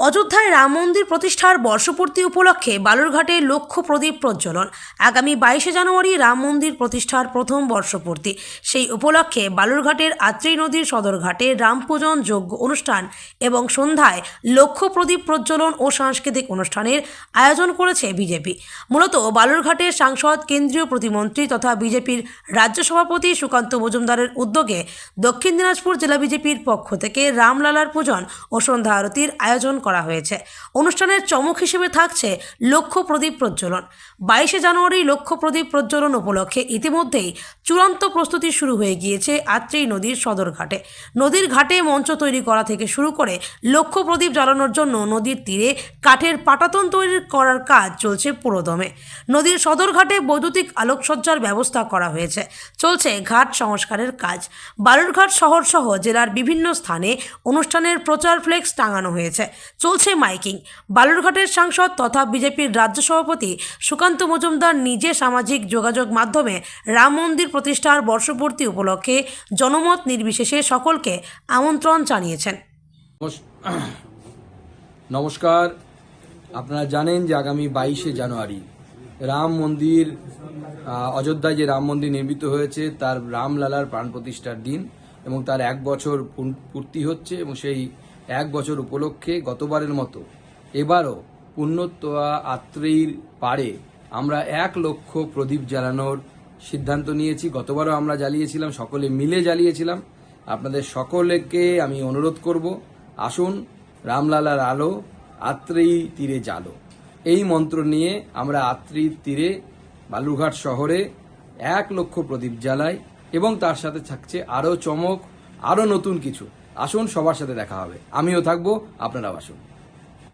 অযোধ্যায় রাম মন্দির প্রতিষ্ঠার বর্ষপূর্তি উপলক্ষে বালুরঘাটে লক্ষ্য প্রদীপ প্রজ্বলন। আগামী বাইশে জানুয়ারি রাম মন্দির প্রতিষ্ঠার প্রথম বর্ষপূর্তি। সেই উপলক্ষে বালুরঘাটের আত্রেই নদীর সদরঘাটে রামপূজন যজ্ঞ অনুষ্ঠান এবং সন্ধ্যায় লক্ষ্য প্রদীপ প্রজ্বলন ও সাংস্কৃতিক অনুষ্ঠানের আয়োজন করেছে বিজেপি। মূলত বালুরঘাটের সাংসদ, কেন্দ্রীয় প্রতিমন্ত্রী তথা বিজেপির রাজ্য সভাপতি সুকান্ত মজুমদারের উদ্যোগে দক্ষিণ দিনাজপুর জেলা বিজেপির পক্ষ থেকে রামলালার পূজন ও সন্ধ্যা আরতির আয়োজন করা হয়েছে। অনুষ্ঠানের চমক হিসেবে থাকছে লক্ষ্য প্রদীপ প্রজ্বলন। বাইশে জানুয়ারি লক্ষ্য প্রদীপ প্রজ্বলন উপলক্ষে ইতিমধ্যেই চূড়ান্ত প্রস্তুতি শুরু হয়ে গিয়েছে আত্রেই নদীর সদরঘাটে নদীর ঘাটে মঞ্চ তৈরি করা থেকে শুরু করে লক্ষ্য প্রদীপ জ্বালানোর জন্য নদীর তীরে কাঠের পাটাতন তৈরি করার কাজ চলছে পুরোদমে। নদীর সদরঘাটে বৈদ্যুতিক আলোকসজ্জার ব্যবস্থা করা হয়েছে। চলছে ঘাট সংস্কারের কাজ। বালুরঘাট শহর সহ জেলার বিভিন্ন স্থানে অনুষ্ঠানের প্রচার ফ্লেক্স টাঙানো হয়েছে। চলছে মাইকিং। বালুরঘাটের সাংসদ তথা বিজেপির রাজ্য সভাপতি সুকান্ত মজুমদার নিজে সামাজিক যোগাযোগ মাধ্যমে রাম মন্দির প্রতিষ্ঠার বর্ষপূর্তি উপলক্ষে জনমত নির্বিশেষে সকলকে আমন্ত্রণ জানিয়েছেন। নমস্কার। আপনারা জানেন যে আগামী বাইশে জানুয়ারি রাম মন্দির অযোধ্যায় যে রাম মন্দির নির্মিত হয়েছে তার রামলালার প্রাণ প্রতিষ্ঠার দিন এবং তার এক বছর পূর্তি হচ্ছে এবং সেই এক বছর উপলক্ষে গতবারের মতো। এবারও পুণ্যতোয়া আত্রেয়ীর পাড়ে আমরা এক লক্ষ প্রদীপ জ্বালানোর সিদ্ধান্ত নিয়েছি। গতবারও আমরা জ্বালিয়েছিলাম, সকলে মিলে জ্বালিয়েছিলাম। আপনাদের সকলকে আমি অনুরোধ করব, আসুন রামলালার আলো আত্রেয়ী তীরে জালো এই মন্ত্র নিয়ে আমরা আত্রেয়ীর তীরে বালুরঘাট শহরে এক লক্ষ প্রদীপ জ্বালাই এবং তার সাথে থাকছে আরও চমক, আরও নতুন কিছু। আসুন সবার সাথে দেখা হবে। আমিও থাকব আপনারাও আসুন।